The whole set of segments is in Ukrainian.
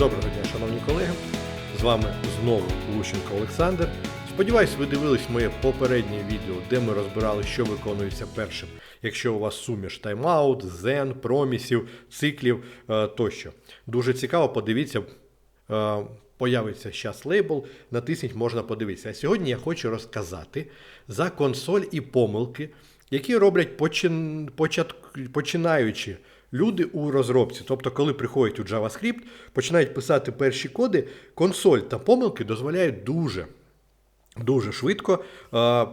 Доброго дня, шановні колеги. З вами знову Лущенко Олександр. Сподіваюсь, ви дивились моє попереднє відео, де ми розбирали, що виконується першим, якщо у вас суміш тайм-аут, зен, промісів, циклів е, тощо. Дуже цікаво, подивіться. е, Появиться зараз лейбл, натисніть, можна подивитися. А сьогодні я хочу розказати за консоль і помилки, які роблять почин... почат... починаючі люди у розробці. Тобто, коли приходять у JavaScript, починають писати перші коди, консоль та помилки дозволяють дуже, дуже швидко е,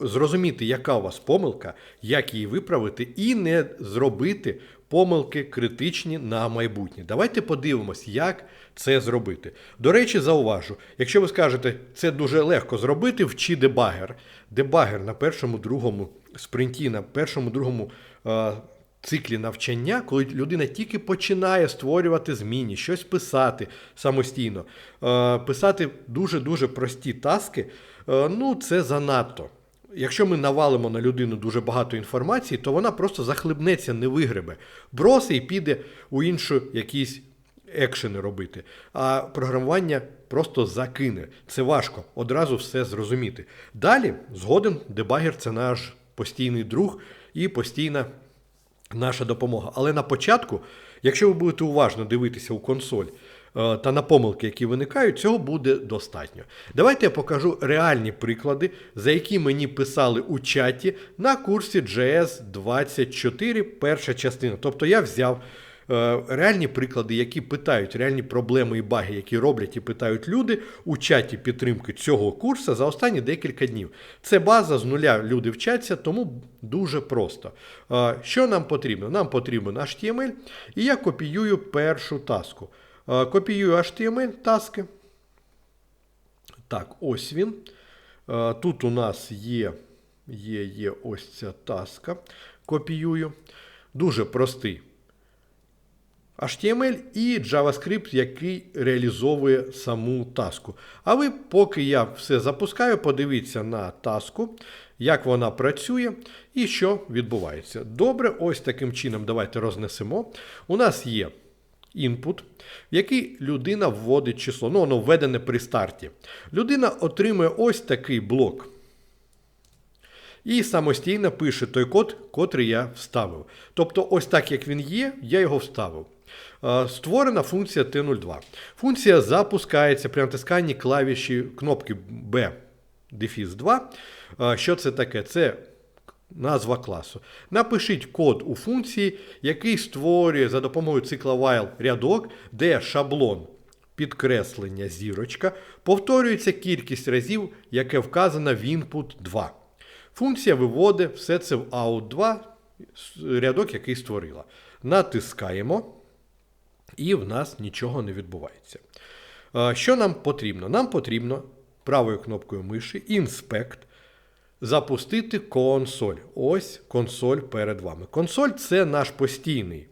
зрозуміти, яка у вас помилка, як її виправити, і не зробити помилки критичні на майбутнє. Давайте подивимось, як це зробити. До речі, зауважу, якщо ви скажете, це дуже легко зробити, вчи дебагер. Дебагер на першому, другому спринті, на першому, другому. Циклі навчання, коли людина тільки починає створювати зміни, щось писати самостійно, е, писати дуже-дуже прості таски, е, ну це занадто. Якщо ми навалимо на людину дуже багато інформації, то вона просто захлебнеться, не вигребе, броси і піде у іншу якісь екшени робити. А програмування просто закине. Це важко одразу все зрозуміти. Далі, згоден, дебагер це наш постійний друг і постійна наша допомога. Але на початку, якщо ви будете уважно дивитися у консоль е, та на помилки, які виникають, цього буде достатньо. Давайте я покажу реальні приклади, за які мені писали у чаті на курсі JS 24, перша частина. Тобто я взяв. Е, Реальні приклади, які питають, реальні проблеми і баги, які роблять і питають люди у чаті підтримки цього курсу за останні декілька днів. Це база з нуля люди вчаться, тому дуже просто. Е, Що нам потрібно? Нам потрібен HTML, і я копіюю першу таску. Е, Копіюю HTML таски. Так, ось він. Тут у нас є, є, є ось ця таска. Копіюю. Дуже простий. HTML і JavaScript, який реалізовує саму таску. А ви, поки я все запускаю, подивіться на таску, як вона працює і що відбувається. Добре, ось таким чином давайте рознесемо. У нас є інпут, в який людина вводить число. Ну, воно введене при старті. Людина отримує ось такий блок. І самостійно пише той код, котрий я вставив. Тобто, ось так як він є, я його вставив. Е, Створена функція T02. Функція запускається при натисканні клавіші кнопки B дефіс 2. Е, Що це таке? Це назва класу. Напишіть код у функції, який створює за допомогою цикла while рядок, де шаблон підкреслення зірочка повторюється кількість разів, яке вказано в input 2. Функція виводить все це в out2, рядок, який створила. Натискаємо, і в нас нічого не відбувається. Що нам потрібно? Нам потрібно правою кнопкою миші Inspect запустити консоль. Ось консоль перед вами. Консоль це наш постійний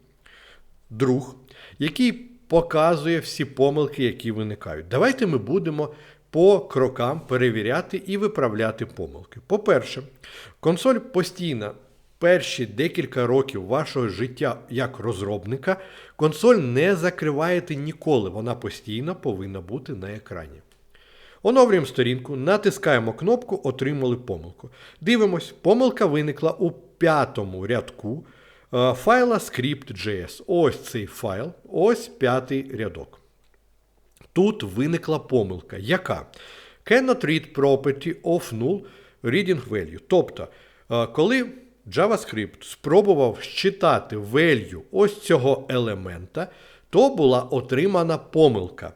друг, який показує всі помилки, які виникають. Давайте ми будемо по крокам перевіряти і виправляти помилки. По-перше, консоль постійно. Перші декілька років вашого життя як розробника консоль не закриваєте ніколи, вона постійно повинна бути на екрані. Оновлюємо сторінку, натискаємо кнопку Отримали помилку. Дивимось, помилка виникла у п'ятому рядку е, файла script.js. Ось цей файл, ось п'ятий рядок. Тут виникла помилка. Яка? Cannot read property of null reading value. Тобто, е, коли JavaScript спробував считати value ось цього елемента, то була отримана помилка.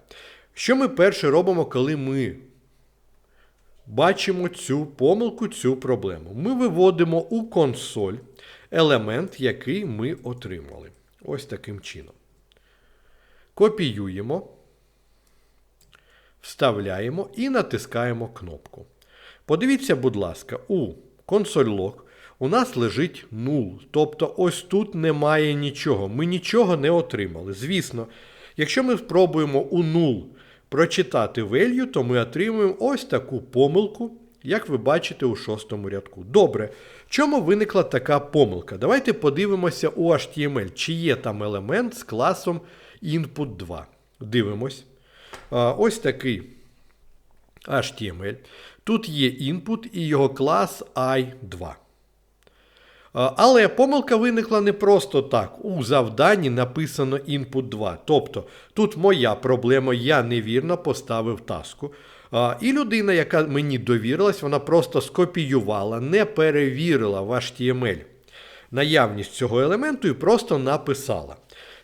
Що ми перше робимо, коли ми бачимо цю помилку, цю проблему? Ми виводимо у консоль елемент, який ми отримали. Ось таким чином. Копіюємо, вставляємо і натискаємо кнопку. Подивіться, будь ласка, у консоль лог у нас лежить нул. Тобто ось тут немає нічого. Ми нічого не отримали. Звісно, якщо ми спробуємо у нул прочитати value, то ми отримуємо ось таку помилку, як ви бачите у шостому рядку. Добре. Чому виникла така помилка? Давайте подивимося у HTML, чи є там елемент з класом input 2. Дивимось. Ось такий HTML. Тут є input і його клас i2. Але помилка виникла не просто так. У завданні написано input 2. Тобто тут моя проблема, я невірно поставив таску. І людина, яка мені довірилась, вона просто скопіювала, не перевірила в HTML наявність цього елементу і просто написала.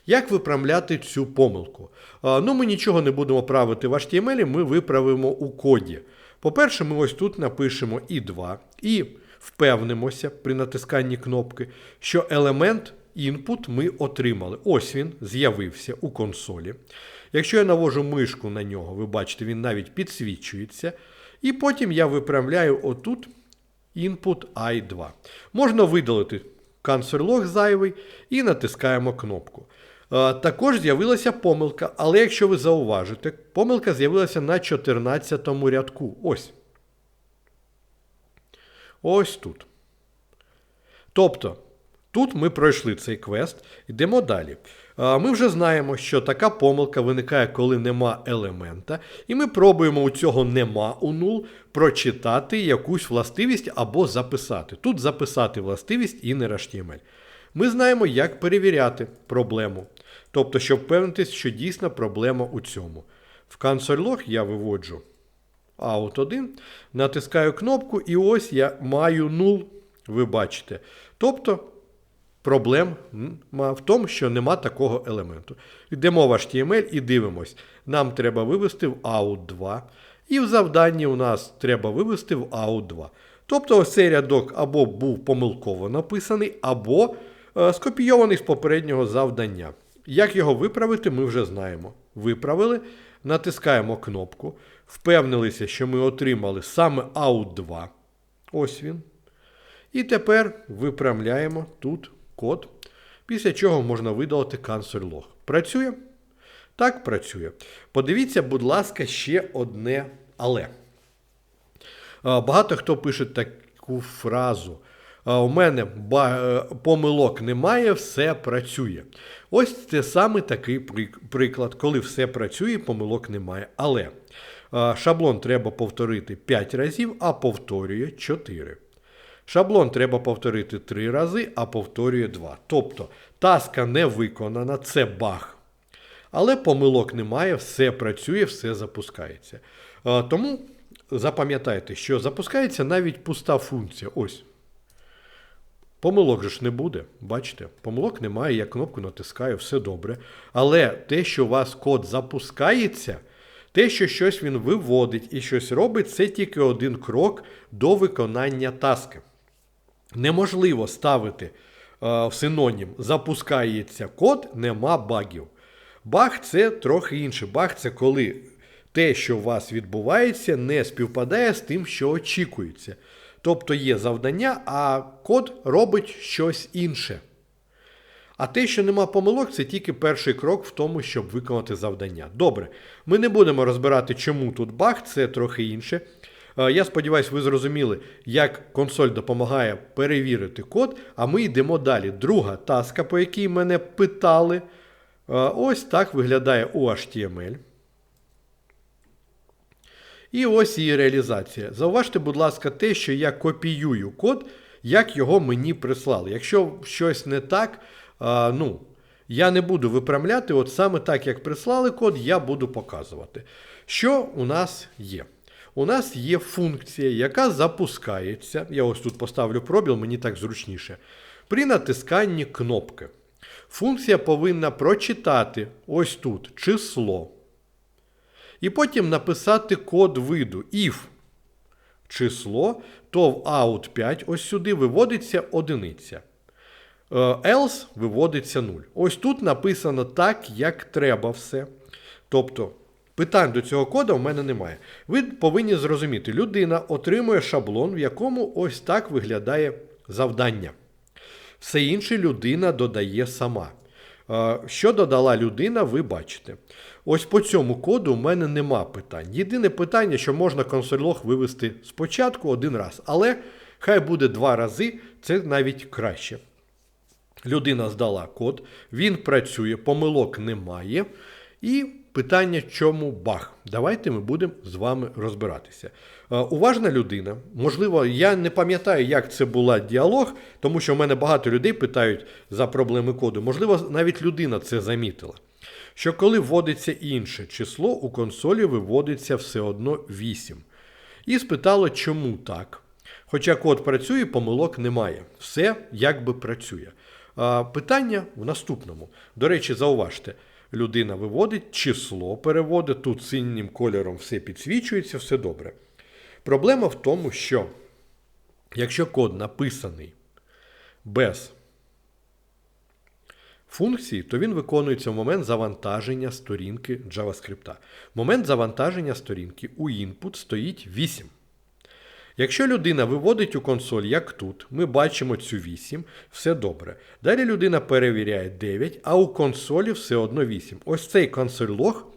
Як виправляти цю помилку? Ну, Ми нічого не будемо правити в HTML, ми виправимо у коді. По-перше, ми ось тут напишемо і 2 і впевнимося при натисканні кнопки, що елемент input ми отримали. Ось він з'явився у консолі. Якщо я навожу мишку на нього, ви бачите, він навіть підсвічується. І потім я виправляю отут input i2. Можна видалити консоль-лог зайвий і натискаємо кнопку. Е, Також з'явилася помилка, але якщо ви зауважите, помилка з'явилася на 14 рядку. Ось. Ось тут. Тобто, тут ми пройшли цей квест, йдемо далі. Ми вже знаємо, що така помилка виникає, коли нема елемента, і ми пробуємо у цього нема у нул прочитати якусь властивість або записати. Тут записати властивість і не HTML. Ми знаємо, як перевіряти проблему. Тобто, щоб впевнитись, що дійсно проблема у цьому. В console.log я виводжу out 1, натискаю кнопку, і ось я маю нул, ви бачите. Тобто проблем в тому, що нема такого елементу. Йдемо в HTML і дивимось. Нам треба вивести в out 2. І в завданні у нас треба вивести в out 2. Тобто ось цей рядок або був помилково написаний, або е, скопійований з попереднього завдання. Як його виправити, ми вже знаємо. Виправили, натискаємо кнопку, впевнилися, що ми отримали саме out 2. Ось він. І тепер виправляємо тут код, після чого можна видалити console.log. Працює? Так, працює. Подивіться, будь ласка, ще одне але. Багато хто пише таку фразу. У мене помилок немає, все працює. Ось це саме такий приклад, коли все працює, помилок немає. Але шаблон треба повторити 5 разів, а повторює 4. Шаблон треба повторити 3 рази, а повторює 2. Тобто таска не виконана, це баг. Але помилок немає, все працює, все запускається. Тому запам'ятайте, що запускається навіть пуста функція. Ось. Помилок ж не буде. Бачите, помилок немає, я кнопку натискаю, все добре. Але те, що у вас код запускається, те, що щось він виводить і щось робить, це тільки один крок до виконання таски. Неможливо ставити е, синонім запускається код, нема багів. Баг це трохи інше. Баг це коли те, що у вас відбувається, не співпадає з тим, що очікується. Тобто є завдання, а код робить щось інше. А те, що нема помилок, це тільки перший крок в тому, щоб виконати завдання. Добре, ми не будемо розбирати, чому тут баг, це трохи інше. Е, я сподіваюся, ви зрозуміли, як консоль допомагає перевірити код, а ми йдемо далі. Друга таска, по якій мене питали. Е, ось так виглядає у HTML. І ось її реалізація. Зауважте, будь ласка, те, що я копіюю код, як його мені прислали. Якщо щось не так, ну, я не буду виправляти, от саме так, як прислали код, я буду показувати. Що у нас є? У нас є функція, яка запускається. Я ось тут поставлю пробіл, мені так зручніше. При натисканні кнопки. Функція повинна прочитати ось тут число. І потім написати код виду if число, то в out 5 ось сюди виводиться одиниця. Е, else виводиться 0. Ось тут написано так, як треба все. Тобто, питань до цього кода в мене немає. Ви повинні зрозуміти, людина отримує шаблон, в якому ось так виглядає завдання. Все інше людина додає сама. Е, що додала людина, ви бачите. Ось по цьому коду у мене нема питань. Єдине питання, що можна консоль-лог вивести спочатку один раз, але хай буде два рази, це навіть краще. Людина здала код, він працює, помилок немає. І питання, чому баг? Давайте ми будемо з вами розбиратися. Е, Уважна людина, можливо, я не пам'ятаю, як це була діалог, тому що в мене багато людей питають за проблеми коду. Можливо, навіть людина це замітила. Що коли вводиться інше число, у консолі виводиться все одно 8. І спитало, чому так. Хоча код працює, помилок немає. Все якби працює. А, питання в наступному. До речі, зауважте, людина виводить число, переводить, тут синім кольором все підсвічується, все добре. Проблема в тому, що якщо код написаний без функції, то він виконується в момент завантаження сторінки JavaScript. Момент завантаження сторінки у input стоїть 8. Якщо людина виводить у консоль, як тут, ми бачимо цю 8, все добре. Далі людина перевіряє 9, а у консолі все одно 8. Ось цей консоль лог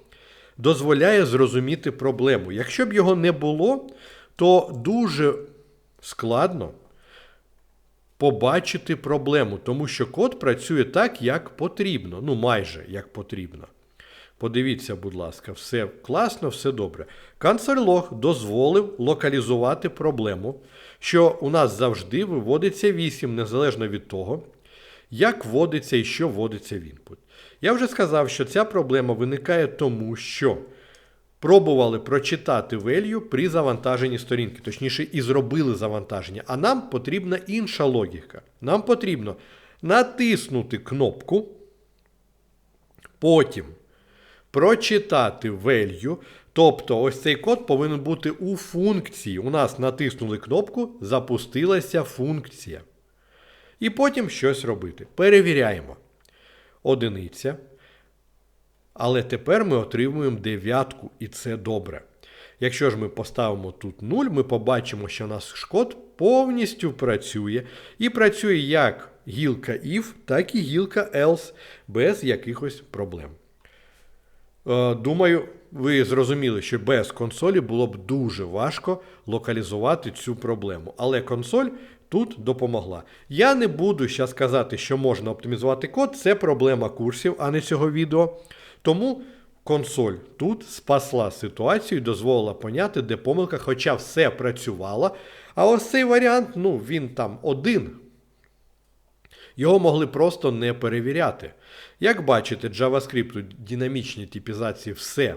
дозволяє зрозуміти проблему. Якщо б його не було, то дуже складно побачити проблему, тому що код працює так, як потрібно. Ну, майже як потрібно. Подивіться, будь ласка, все класно, все добре. Канцерлог дозволив локалізувати проблему, що у нас завжди виводиться 8, незалежно від того, як вводиться і що вводиться в інпут. Я вже сказав, що ця проблема виникає тому, що пробували прочитати value при завантаженні сторінки, точніше, і зробили завантаження. А нам потрібна інша логіка. Нам потрібно натиснути кнопку, потім прочитати value. Тобто, ось цей код повинен бути у функції. У нас натиснули кнопку, запустилася функція. І потім щось робити. Перевіряємо. Одиниця. Але тепер ми отримуємо дев'ятку, і це добре. Якщо ж ми поставимо тут 0, ми побачимо, що наш код повністю працює. І працює як гілка if, так і гілка else без якихось проблем. Е, Думаю, ви зрозуміли, що без консолі було б дуже важко локалізувати цю проблему. Але консоль тут допомогла. Я не буду зараз казати, що можна оптимізувати код, це проблема курсів, а не цього відео. Тому консоль тут спасла ситуацію і дозволила поняти, де помилка, хоча все працювало. А ось цей варіант, ну, він там один. Його могли просто не перевіряти. Як бачите, JavaScript у динамічній типізації все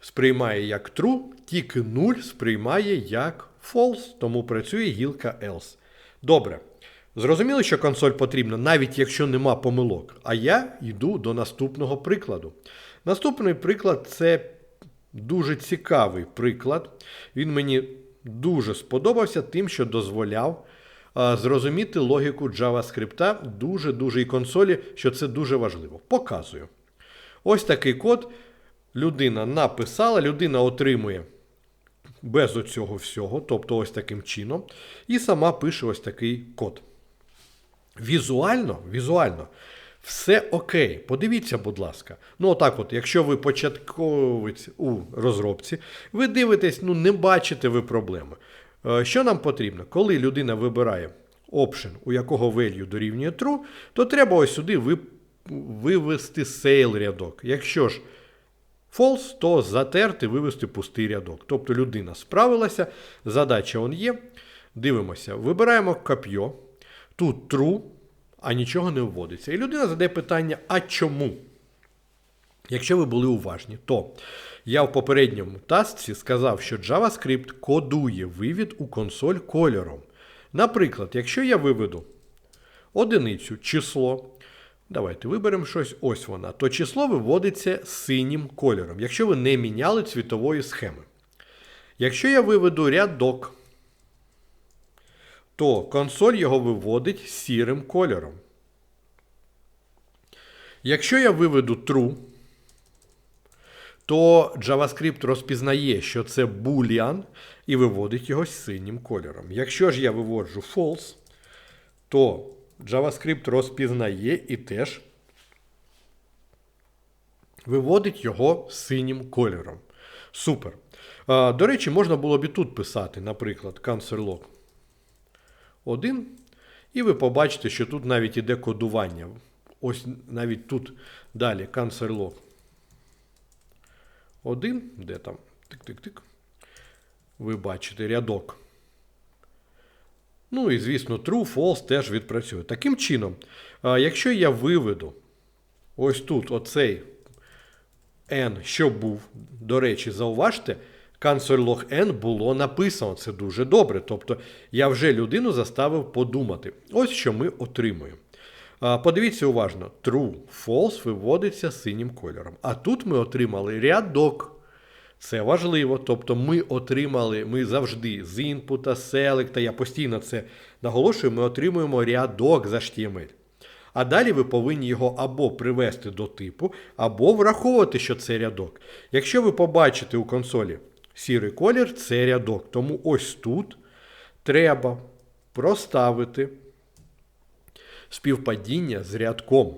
сприймає як true, тільки 0 сприймає як false, тому працює гілка else. Добре. Зрозуміло, що консоль потрібна, навіть якщо нема помилок. А я йду до наступного прикладу. Наступний приклад це дуже цікавий приклад. Він мені дуже сподобався тим, що дозволяв а, зрозуміти логіку JavaScript дуже-дуже і консолі, що це дуже важливо. Показую. Ось такий код. Людина написала, людина отримує без оцього всього, тобто ось таким чином, і сама пише ось такий код. Візуально, візуально, все окей. Подивіться, будь ласка. Ну, отак, от, якщо ви початковець у розробці, ви дивитесь, ну, не бачите ви проблеми. Е, Що нам потрібно? Коли людина вибирає option, у якого value дорівнює true, то треба ось сюди вивести sale рядок. Якщо ж false, то затерти, вивести пустий рядок. Тобто людина справилася, задача он є. Дивимося, вибираємо коп'є. Тут true, а нічого не вводиться. І людина задає питання: а чому? Якщо ви були уважні, то я в попередньому тасці сказав, що JavaScript кодує вивід у консоль кольором. Наприклад, якщо я виведу одиницю число, давайте виберемо щось, ось вона, то число виводиться синім кольором, якщо ви не міняли цвітової схеми. Якщо я виведу рядок, то консоль його виводить сірим кольором. Якщо я виведу true, то JavaScript розпізнає, що це boolean і виводить його синім кольором. Якщо ж я виводжу false, то JavaScript розпізнає і теж виводить його синім кольором. Супер. До речі, можна було б і тут писати, наприклад, cancer 1. І ви побачите, що тут навіть іде кодування. Ось навіть тут далі cancer 1, де там? Тик-тик-тик. Ви бачите рядок. Ну і, звісно, true, false теж відпрацює. Таким чином, якщо я виведу ось тут оцей n, що був, до речі, зауважте, console.log n було написано. Це дуже добре. Тобто я вже людину заставив подумати. Ось що ми отримуємо. Подивіться уважно: true, false виводиться синім кольором. А тут ми отримали рядок. Це важливо. Тобто ми отримали, ми завжди з інпута, селекта, я постійно це наголошую, ми отримуємо рядок з HTML. А далі ви повинні його або привести до типу, або враховувати, що це рядок. Якщо ви побачите у консолі сірий колір, це рядок. Тому ось тут треба проставити співпадіння з рядком.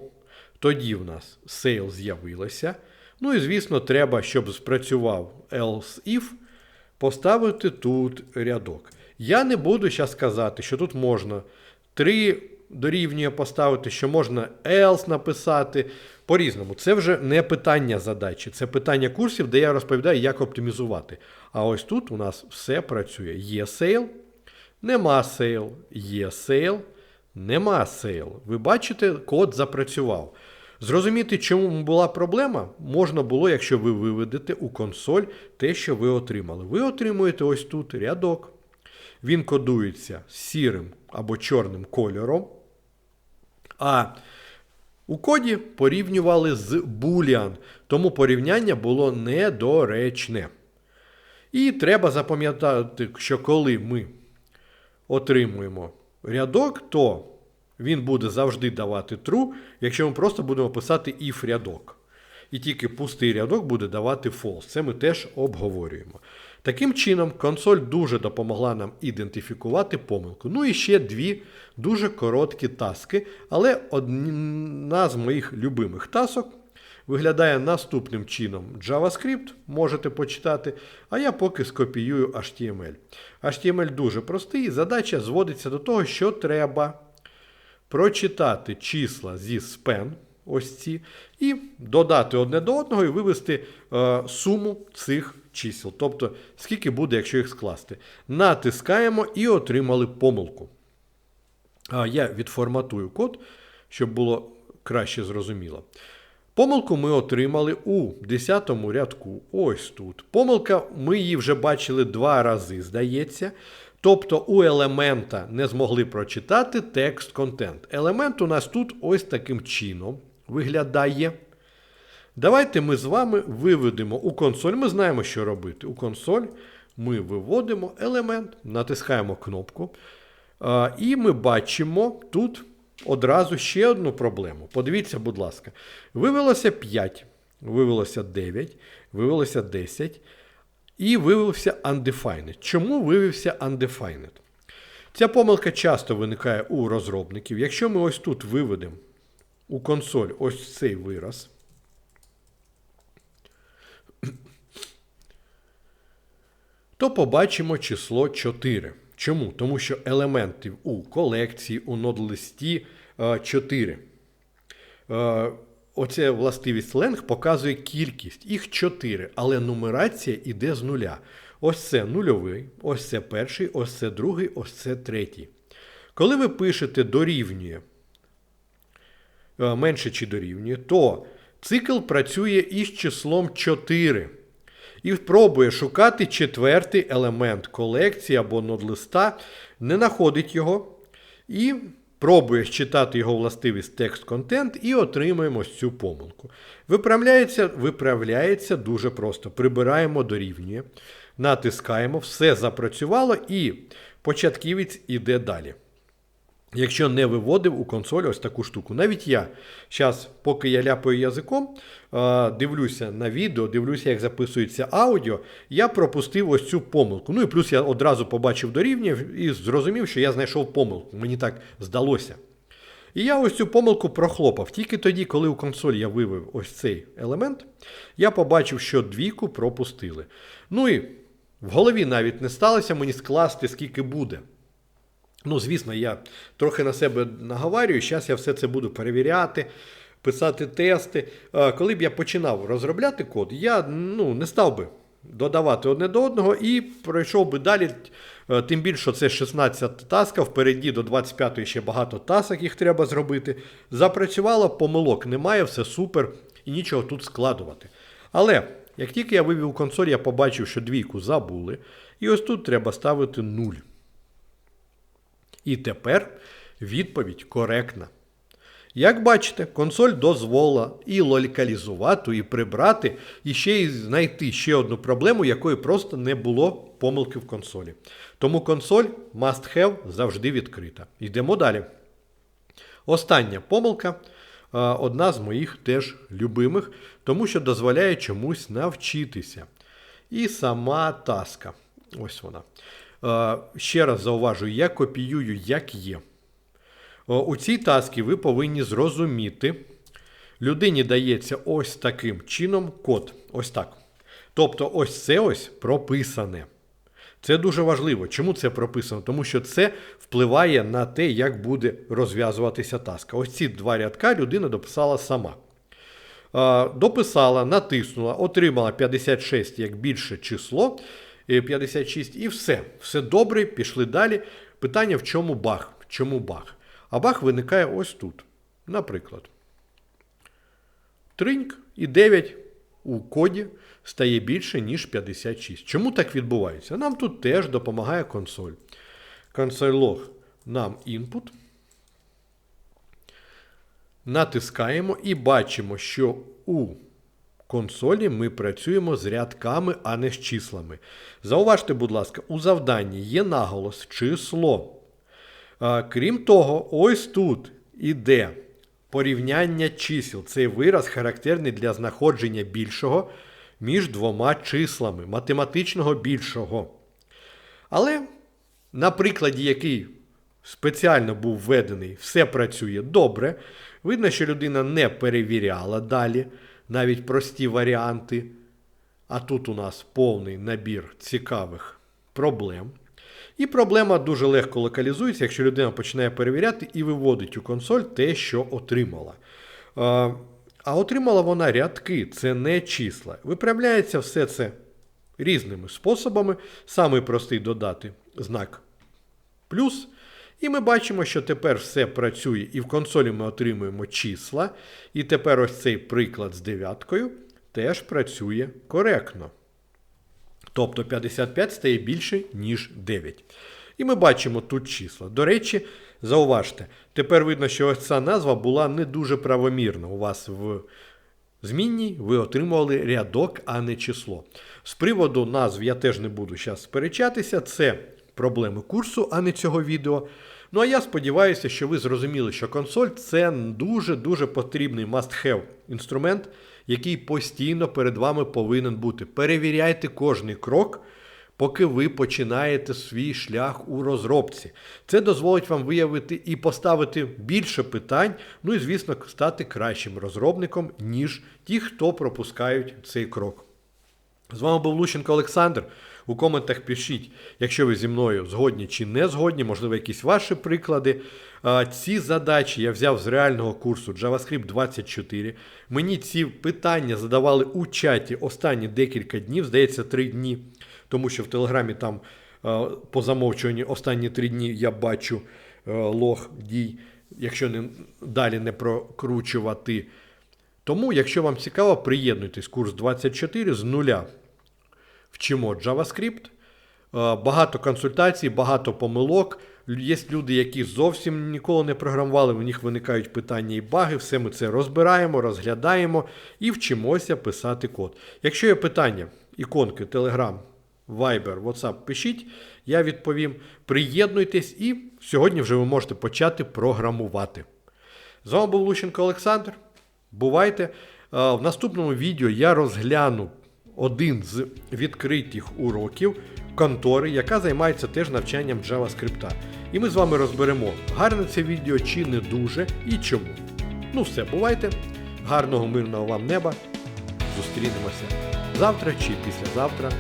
Тоді в нас sale з'явилося. Ну і, звісно, треба, щоб спрацював else if, поставити тут рядок. Я не буду зараз казати, що тут можна 3 дорівнює поставити, що можна else написати. По-різному. Це вже не питання задачі, це питання курсів, де я розповідаю, як оптимізувати. А ось тут у нас все працює. Є sale, нема sale, є sale, нема sale. Ви бачите, код запрацював. Зрозуміти, чому була проблема, можна було, якщо ви виведете у консоль те, що ви отримали. Ви отримуєте ось тут рядок. Він кодується сірим або чорним кольором. А у коді порівнювали з Boolean, тому порівняння було недоречне. І треба запам'ятати, що коли ми отримуємо рядок, то він буде завжди давати true, якщо ми просто будемо писати if рядок. І тільки пустий рядок буде давати false. Це ми теж обговорюємо. Таким чином, консоль дуже допомогла нам ідентифікувати помилку. Ну і ще дві дуже короткі таски, але одна з моїх любимих тасок виглядає наступним чином. JavaScript можете почитати, а я поки скопіюю HTML. HTML дуже простий, задача зводиться до того, що треба прочитати числа зі span, ось ці, і додати одне до одного і вивести е, суму цих чисел. Тобто, скільки буде, якщо їх скласти. Натискаємо і отримали помилку. Я відформатую код, щоб було краще зрозуміло. Помилку ми отримали у 10 рядку. Ось тут. Помилка, ми її вже бачили два рази, здається. Тобто у елемента не змогли прочитати текст контент. Елемент у нас тут ось таким чином виглядає. Давайте ми з вами виведемо у консоль. Ми знаємо, що робити. У консоль ми виводимо елемент, натискаємо кнопку. І ми бачимо тут одразу ще одну проблему. Подивіться, будь ласка, вивелося 5, вивелося 9, вивелося 10. І виявився undefined. Чому виявився undefined? Ця помилка часто виникає у розробників. Якщо ми ось тут виведемо у консоль ось цей вираз, то побачимо число 4. Чому? Тому що елементів у колекції, у нод-листі 4. Оця властивість ленг показує кількість, їх 4, але нумерація йде з нуля. Ось це нульовий, ось це перший, ось це другий, ось це третій. Коли ви пишете дорівнює менше чи дорівнює, то цикл працює із числом 4 і пробує шукати четвертий елемент колекції або нодлиста, не знаходить його. І пробує читати його властивість текст контент і отримуємо цю помилку. Виправляється виправляється дуже просто. Прибираємо дорівнює, натискаємо, все запрацювало, і початківець іде далі. Якщо не виводив у консоль ось таку штуку. Навіть я зараз, поки я ляпаю язиком, дивлюся на відео, дивлюся, як записується аудіо, я пропустив ось цю помилку. Ну і плюс я одразу побачив дорівнює і зрозумів, що я знайшов помилку. Мені так здалося. І я ось цю помилку прохлопав. Тільки тоді, коли у консоль я вивів ось цей елемент, я побачив, що двійку пропустили. Ну і в голові навіть не сталося мені скласти, скільки буде. Ну, звісно, я трохи на себе наговарюю, зараз я все це буду перевіряти. писати тести. Е, Коли б я починав розробляти код, я ну, не став би додавати одне до одного і пройшов би далі. Е, Тим більше, це 16 таска, впереді до 25 ще багато тасок їх треба зробити. Запрацювало, помилок немає, все супер і нічого тут складувати. Але як тільки я вивів консоль, я побачив, що двійку забули, і ось тут треба ставити 0. І тепер відповідь коректна. Як бачите, консоль дозволила і локалізувати, і прибрати, і ще й знайти ще одну проблему, якої просто не було помилки в консолі. Тому консоль must have завжди відкрита. Йдемо далі. Остання помилка одна з моїх теж любимих, тому що дозволяє чомусь навчитися. І сама таска. Ось вона. А, Ще раз зауважую, я копіюю, як є. У цій таскі ви повинні зрозуміти, людині дається ось таким чином код. Ось так. Тобто, ось це ось прописане. Це дуже важливо. Чому це прописано? Тому що це впливає на те, як буде розв'язуватися таска. Ось ці два рядка людина дописала сама. Дописала, натиснула, отримала 56 як більше число, е, 56 і все. Все добре, пішли далі. Питання, в чому баг? Чому баг? А баг виникає ось тут. Наприклад, триньк і 9 у коді стає більше, ніж 56. Чому так відбувається? Нам тут теж допомагає консоль. Консоль нам input. Натискаємо і бачимо, що у консолі ми працюємо з рядками, а не з числами. Зауважте, будь ласка, у завданні є наголос число. Крім того, ось тут іде порівняння чисел. Цей вираз характерний для знаходження більшого між двома числами, математичного більшого. Але на прикладі, який спеціально був введений, все працює добре. Видно, що людина не перевіряла далі навіть прості варіанти. А тут у нас повний набір цікавих проблем. І проблема дуже легко локалізується, якщо людина починає перевіряти і виводить у консоль те, що отримала. А, отримала вона рядки, це не числа. Виправляється все це різними способами. Самий простий додати знак плюс. І ми бачимо, що тепер все працює, і в консолі ми отримуємо числа. І тепер ось цей приклад з дев'яткою теж працює коректно. Тобто 55 стає більше, ніж 9. І ми бачимо тут числа. До речі, зауважте, тепер видно, що ось ця назва була не дуже правомірна. У вас в змінній ви отримували рядок, а не число. З приводу назв я теж не буду зараз сперечатися. Це проблеми курсу, а не цього відео. Ну а я сподіваюся, що ви зрозуміли, що консоль це дуже-дуже потрібний must-have інструмент, який постійно перед вами повинен бути. Перевіряйте кожний крок, поки ви починаєте свій шлях у розробці. Це дозволить вам виявити і поставити більше питань, ну і, звісно, стати кращим розробником, ніж ті, хто пропускають цей крок. З вами був Лущенко Олександр. У коментах пишіть, якщо ви зі мною згодні чи не згодні, можливо, якісь ваші приклади. Ці задачі я взяв з реального курсу JavaScript 24. Мені ці питання задавали у чаті останні декілька днів, здається, 3 дні, тому що в Телеграмі там по замовчуванню останні 3 дні я бачу а, лог дій, якщо не, далі не прокручувати. Тому, якщо вам цікаво, приєднуйтесь курс 24 з нуля вчимо JavaScript. Е, Багато консультацій, багато помилок. Є люди, які зовсім ніколи не програмували, в них виникають питання і баги. Все ми це розбираємо, розглядаємо і вчимося писати код. Якщо є питання, іконки, Telegram, Viber, WhatsApp, пишіть, я відповім. Приєднуйтесь і сьогодні вже ви можете почати програмувати. З вами був Лущенко Олександр. Бувайте. Е, В наступному відео я розгляну один з відкритих уроків контори, яка займається теж навчанням JavaScript. І ми з вами розберемо, гарне це відео чи не дуже і чому. Ну все, бувайте. Гарного мирного вам неба. Зустрінемося завтра чи післязавтра.